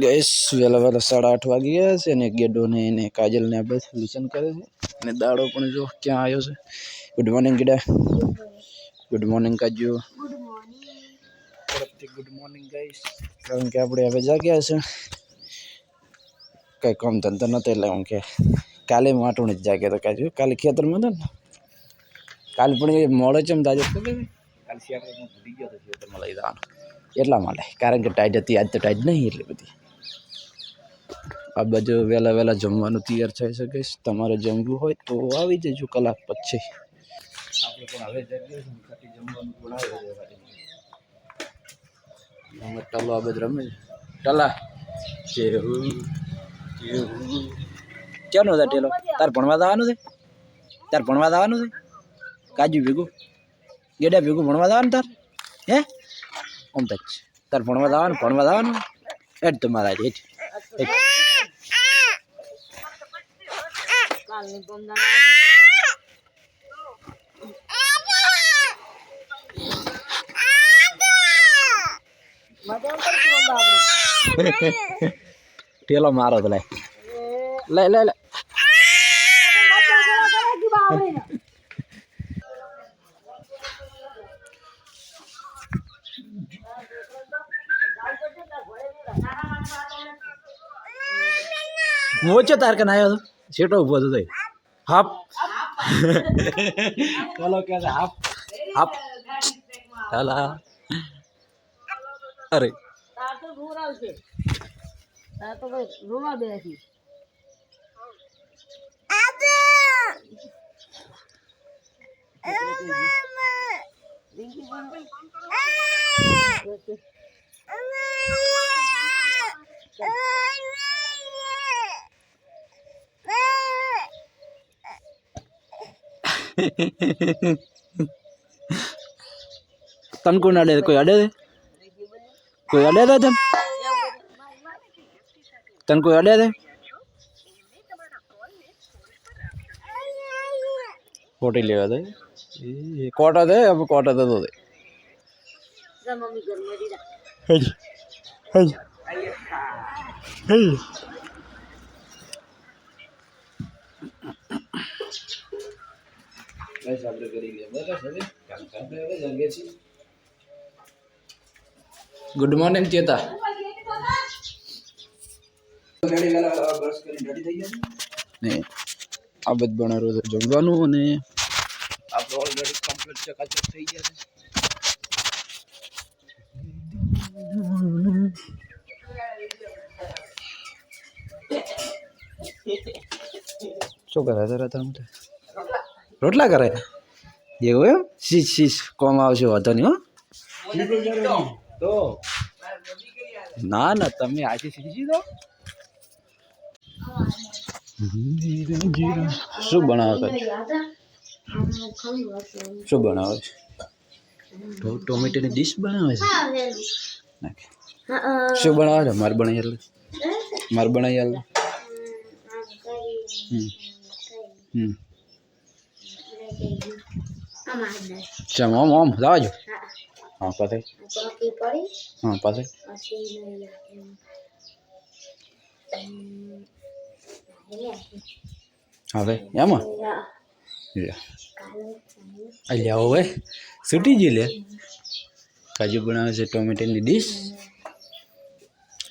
Gas, વહેલા વહેલા સાડા આઠ વાગી ગયા છે અને ગેડોને એને કાજલને આ બધા લિસન કરે છે. અને દાડો પણ જો ક્યાં આવ્યો છે. Good morning Gida. Good morning Kaju. Good morning guys કારણ કે આપણે હવે જાગ્યા છે. કંઈ કામ ધંધો નહોતો એટલે હું કે કાલે માટું જ જાગ્યા તો કાજુ. કાલે ખેતરમાં હતા ને? કાલે પણ મોડો ચમ ખબર કાલે શિયાળો ભૂલી ગયો તો ખેતરમાં લઈ જવાનું. એટલા માટે. કારણ કે ટાઈટ હતી, આજ તો ટાઈટ નહીં એટલી બધી. આ બધું વહેલા વહેલા જમવાનું તૈયાર થઈ શકે છે તમારે જમવું હોય તો આવી જજો કલાક પછી. ટલો આ બધું રમે ટલા. ક્યાંનો હતા ટેલો? તાર ભણવા જવાનું છે? તાર ભણવા જવાનું છે? કાજુ ભેગું? ગેડા ભેગું ભણવા જવાનું તાર? હે? ઓમ તક તાર ભણવા જવાનું ભણવા જવાનું. એટ તો મારા હેઠ હેઠ ટેલો મારો તો લાય લે લે લે મોચો તાર કન આવ્યો તો છેટો ઊભો હતો તોય. હાપ ચલો કે છે હાપ હાપ ચાલા અરે તાર તો રોરાવશે તાર તો ભાઈ રોવા બેસી તને કોણ અડે? કોઈ અડે છે કોઈ અડે છે તને તન કોઈ અડે છે કોટી લેવા દે એ કોટા દે હવે કોટા દે તો દે જા મમ્મી હેજ બસ આપણે કરી લઈએ. બરાબર કામ આપણે હવે જઈએ છીએ. ગુડ મોર્નિંગ ચેતા. આ બધું બનાવ્યું જમવાનું અને આપણો ઓલરેડી કમ્પ્લીટ ચકાચક થઈ ગયા છે. શું કરે જરા તમે રોટલા કરે? એવું એમ? શીશ શીશ કોમ આવશે વાંધો નહીં હો. તો. ના ના તમે આજે શીખી દો શું બનાવો છો શું બનાવે? છે તો ટોમેટોની ડીશ બનાવે છે? શું બનાવે છે? મારે બનાવી આલે. મારે બનાવી આલે. હમ હમ. ચાલ ઓમ ઓમ લાવજો હા પાસે હા પાસે હવે એમાં લે આ લ્યાવો હવે છૂટી ગઈ લે કાજુ બનાવે છે ટોમેટોની ડીશ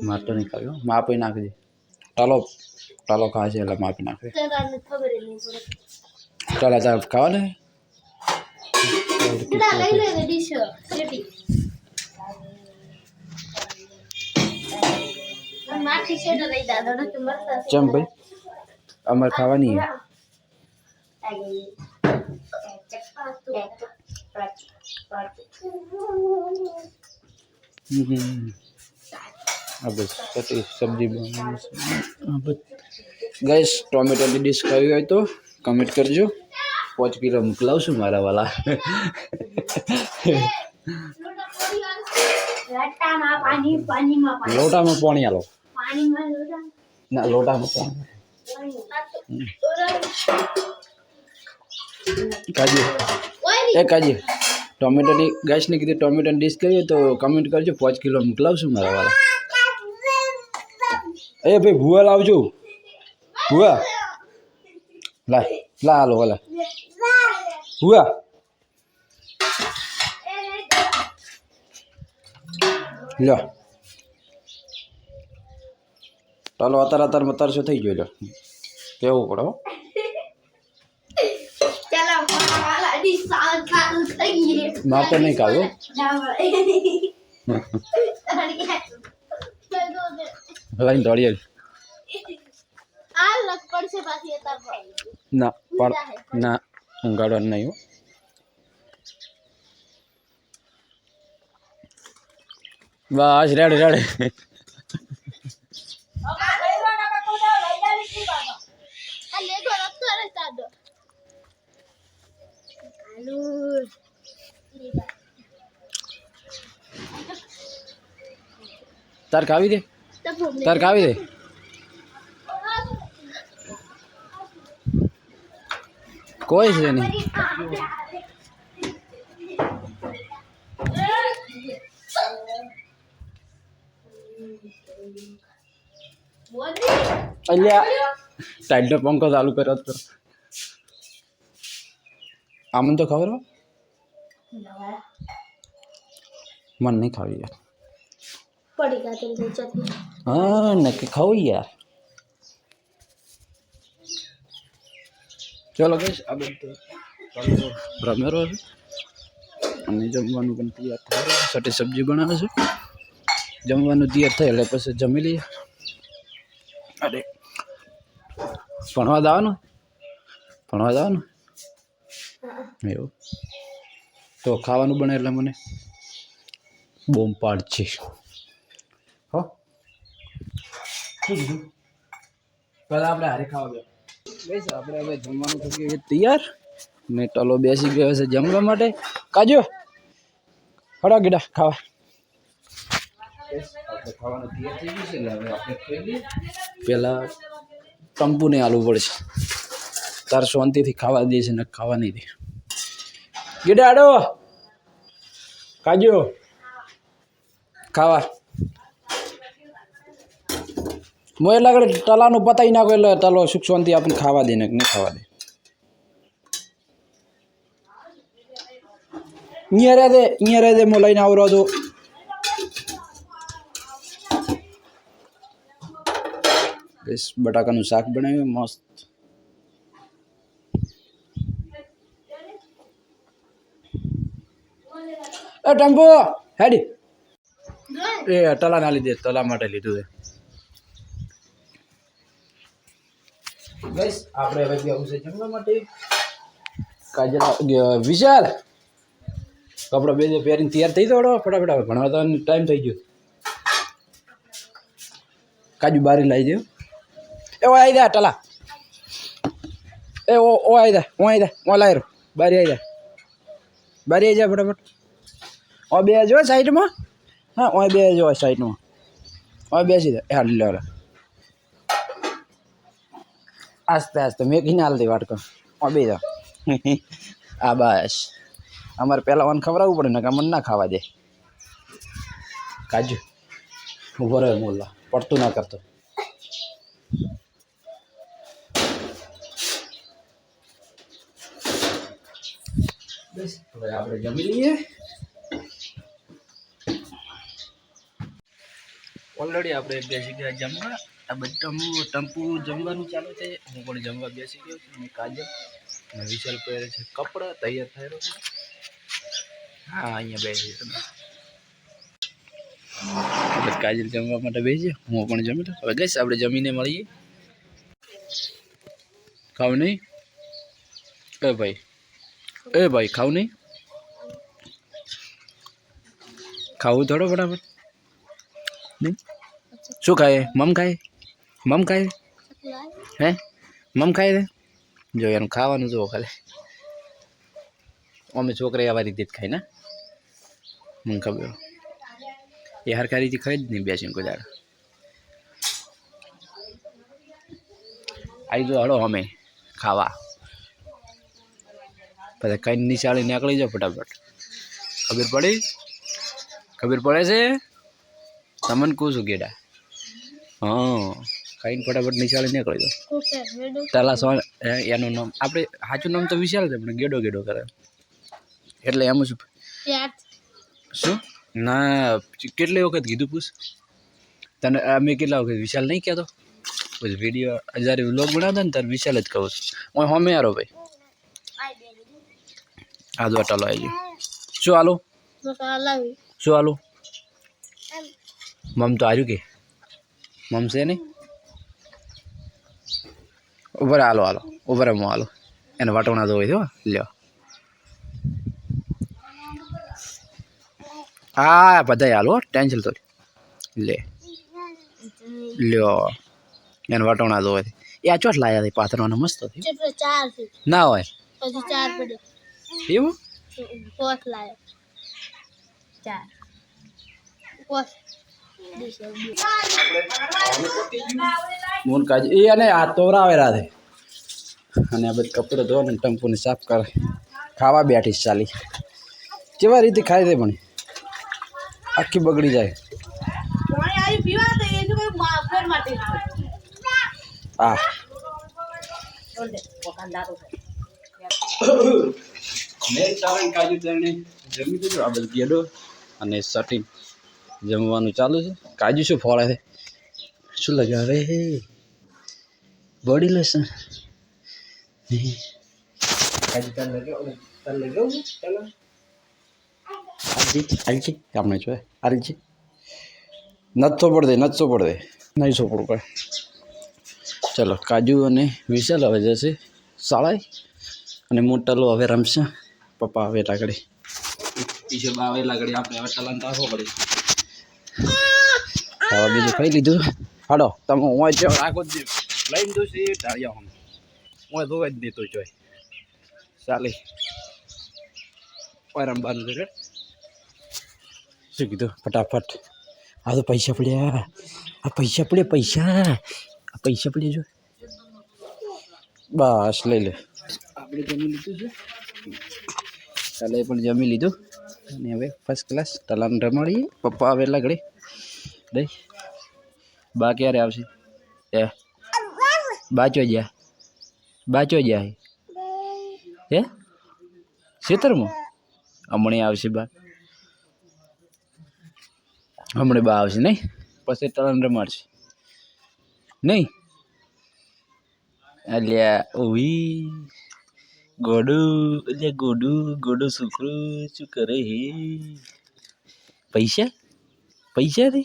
મારે તો નહીં ખાવ્યો માપી નાખજે ટાલો ટાલો ખાય છે એટલે માપી નાખે ખબર નહીં પડે ચાલો તાર ખાવા ને ચમ ભાઈ અમારે ખાવાની સબ્જી ગઈસ ટોમેટોની ડીશ ખાવી હોય તો કમેન્ટ કરજો પાંચ કિલો મોકલાવશું મારા વાલા લટામાં પાણી આલો ના લોટામાં પાણી કાજી એ કાજી ટોમેટોની ગેસની કીધી ટોમેટોની ડીશ કરીએ તો કમેન્ટ કરજો પાંચ કિલો મોકલાવશું મારા વાળા એ ભાઈ ભૂવા લાવજો ભૂવા લા લા હાલો હાલા ભૂવા લ્યો. ચાલો અત્યારે મતાર શું થઈ ગયો લ્યો. કેવું પડે હો? મારા તો નહીં ખાવું ભલાઈ દોડી ના પણ ના. ઊંઘાડવાનું નહીં હો. બસ રેડે તાર કાવી દે? તાર કાવી દે? કોઈ છે નહીં. અલ્યા ટાઈટનો પંખો ચાલુ કર્યો તો. આમ તો ખબર હો? મને નહીં ખાવી યાર. હા નક્કી ખાવું યાર. ચલો ગઈશ આ બધું ચાલો રમેરો છે. અને જમવાનું પણ તૈયાર થાય. સાથે સબ્જી બનાવે છે. જમવાનું તૈયાર થાય એટલે પછી જમી લઈએ. અરે, ભણવા જવાનું? ભણવા જવાનું? એવું? તો ખાવાનું બને એટલે મને બોમ્બ પાડ છે. હો? પહેલાં આપણે હારે ખાવા ગયા બસ આપણે હવે જમવાનું થઈ ગયું તૈયાર. ને ટલો બેસી ગયો છે જમવા માટે. કાજો હડા ગીડા ખાવા. પેલા ખાવાનું તૈયાર થઈ ગયું છે એટલે હવે આપણે પહેલાં ટંપુને આલવું પડશે. તાર શાંતિથી ખાવા દે છે ને ખાવા નહીં દે. ગીડા આડો. કાજો ખાવા. હું એટલે આગળ તલાનું પતાવી નાખો એટલે તલો સુખ શાંતિ આપણને ખાવા દે ને નહીં ખાવા દે. અહીંયા રહે દે અહીંયા રહે દે હું લઈને આવરો તો બસ, બટાકાનું શાક બનાવ્યું, મસ્ત. એ ટંપો હેડી. એ તલા ના લીધે તલા માટે લીધું છે. ગઈસ આપણે હવે ગયા છે જમવા માટે. કાજલ વિશાલ! કપડા બે પહેરીને તૈયાર થઈ દોડો ફટાફટ. આવે ભણવા તો ટાઈમ થઈ ગયો. કાજુ બારી લાવી દો. એ ઓ આવી દે ટલા. એ, ઓ ઓ આવી દે હું આવી દે હું રહ્યો. બારી આવી દે બારી આવી જા ફટાફટ. ઓ બે જો સાઈડમાં. હા ઓ બે જો સાઈડમાં. ઓ બેસી હાલ હાલી લે. આસ્તે આસ્તે મેં કીને હાલતી વાટકો બે જાઓ આ બસ. અમારે પહેલાં વાન ખવડાવવું પડે ને કે મને ના ખાવા દે. કાજુ. ઊભો રહ્યો મોલ્લા. પડતું ના કરતો. આપણે જમી લઈએ. ઓલરેડી આપણે બેસી ગયા જમવા. આ બધું ટંપુ જમવાનું ચાલુ છે હું પણ જમવા બેસી ગયો છું કાજલ અને વિશાલ પહેરે છે કપડાં તૈયાર થયેલો છે. હા, અહીંયા બેસી તમે. કાજલ જમવા માટે બેસી. હું પણ જમી લઉં. હવે ગઈશ, આપણે જમીને મળીએ. ખાવ નહીં? એ ભાઈ. એ ભાઈ, ખાવ નહીં? ખાવું થોડો ફટાફટ. નહીં? શું ખાય? મમ ખાય? મમ ખાય? હે? મમ ખાય જો એનું ખાવાનું જુઓ ખાલી. અમે છોકરા આવા રીતે જ ખાય ને? મને ખબર. એ હરખા રીતે ખાઈ જ નહીં બેસીને કોઈ આવી જો હળો અમે ખાવા. પછી કઈ નિશાળી નીકળી જાઓ ફટાફટ. ખબર પડી? ખબર પડે છે? તમને કહું છું ગેડા હા ખાઈને ફટાફટ નિશાળે નીકળી જાઓ તાલા સો એનું નામ આપણે સાચું નામ તો વિશાલ છે પણ ગેડો ગેડો કરે. એટલે એમ શું શું? ના કેટલી વખત કીધું પૂછ? તને અમે કેટલા વખત વિશાલ નહીં કહેતો? પછી વીડિયો જ્યારે વ્લોગ બનાવતા ને ત્યારે વિશાલ જ કહું છું. હું હમે યારો ભાઈ. આ દો ચાલો આવી ગયો. શું હાલો શું હાલું મમ તો હાર્યું કે? મમ છે નહીં? ઉભર હાલો હાલો. ઉભર હું હાલો. એને વાટોણા દો હોય લ્યો. હા બધા હાલો ટેન્શન તો લે. લ્યો. એને વાટોણા દો હોય એ આ ચોટ લાયા હતી પાથરવાનો મસ્ત હતી. ના હોય. એવું? લાયો. ચાર. મૂન કાજ. એ અને આ તોરાવે રાધે અને આ બધા કપડો ધોને ટંપુને સાફ કરે. ખાવા બેઠી ચાલી. કેવા રીતે ખાઈ દે પણ. આખી બગડી જાય. આ. મેં ચારણ કાજુ જમી દીધું આ બધું ગેડો અને સટીન જમવાનું ચાલુ છે. કાજુ શું ફોળે છે? શું લગાવે હે. Body lotion. કાજુ તાર લગાવ તાર લગાવું ચાલો. આલજી આલજી આપણે જોઈએ આલજી. નથો પડદે નથો પડદે. નહીં સોપડું પડે ચલો કાજુ અને વિશાલ હવે જશે શાળાએ. અને મોટાલો હવે રમશે. પપ્પા હવે લાગડી. ઈશ્વર આવે લાગડી આપણે હવે ચલાન તો પડે. હવે બીજું કઈ લીધું? હાડો તમે હું જ રાખો જ લઈને દઉં છું ઢાળિયા હું હું ધોવા જ દેતો જોઈ. ચાલે. રમવાનું છે શું કીધું? ફટાફટ. આ તો પૈસા પડ્યા. આ પૈસા પડ્યા પૈસા. આ પૈસા પડ્યા જો. બસ લઈ લે. આપણે જમી લીધું છે? ચાલે પણ જમી લીધું. અને હવે ફર્સ્ટ ક્લાસ તલાન રમાડીએ પપ્પા આવે એટલે ઘડી દઈ બા ક્યારે આવશે એ બાચો જ્યાં બાચો જ્યાં હે ખેતરમાં હમણે આવશે બા હમણે બા આવશે નહીં પછી તલાન રમાડશે નહીં અલ્યા ઓવી ગોડું અલ્યા ગોડુ ગોડુ છોકરું શું કરે હે પૈસા પૈસા રે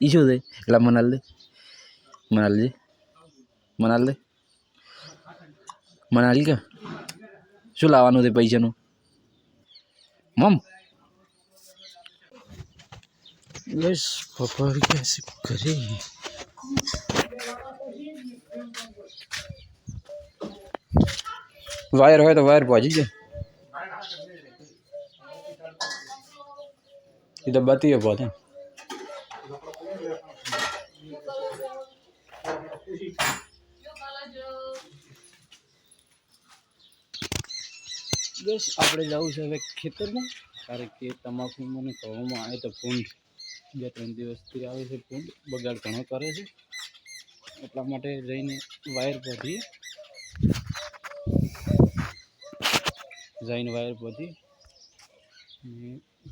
એ શું છે એટલે મનાલ દે મનાલ દે મનાલ દે મનાલી કે શું લાવવાનું છે પૈસાનું મમ બસ પપ્પા ગયા છે ઘરે વાયર હોય તો વાયર પહોંચી જાય એ તો બતીએ પહોંચે બસ આપણે જવું છે હવે ખેતરમાં. કારણ કે તમાકુ મને કહેવામાં આવે તો પૂંડ બે ત્રણ દિવસથી આવે છે પૂંડ બગાડ ઘણો કરે છે. એટલા માટે જઈને વાયર પહોંચીએ જઈને વાયર પહોંચી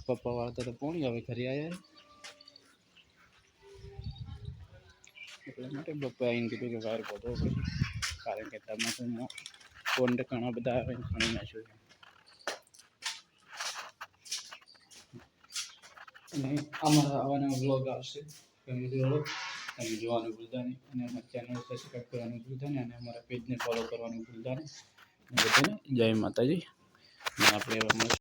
પપ્પા વાળતા તો પોણી હવે ઘરે આવ્યા એટલા માટે પપ્પાએ આવીને કીધું કે વાયર પહોંચો કારણ કે તમાકુમાં ફોન ઘણા બધા આવે ને નાખ્યું અને અમારા આવાના વ્લોગ આવશે. ગમે તે વ્લોગ તમે જોવાનું ભૂલતા નહીં. અને અમારા ચેનલ સબસ્ક્રાઈબ કરવાનું ભૂલતા નહીં. અને અમારા પેજને ફોલો કરવાનું ભૂલતા નહીં. બધાને જય માતાજી. અને આપણે હવે મળીશું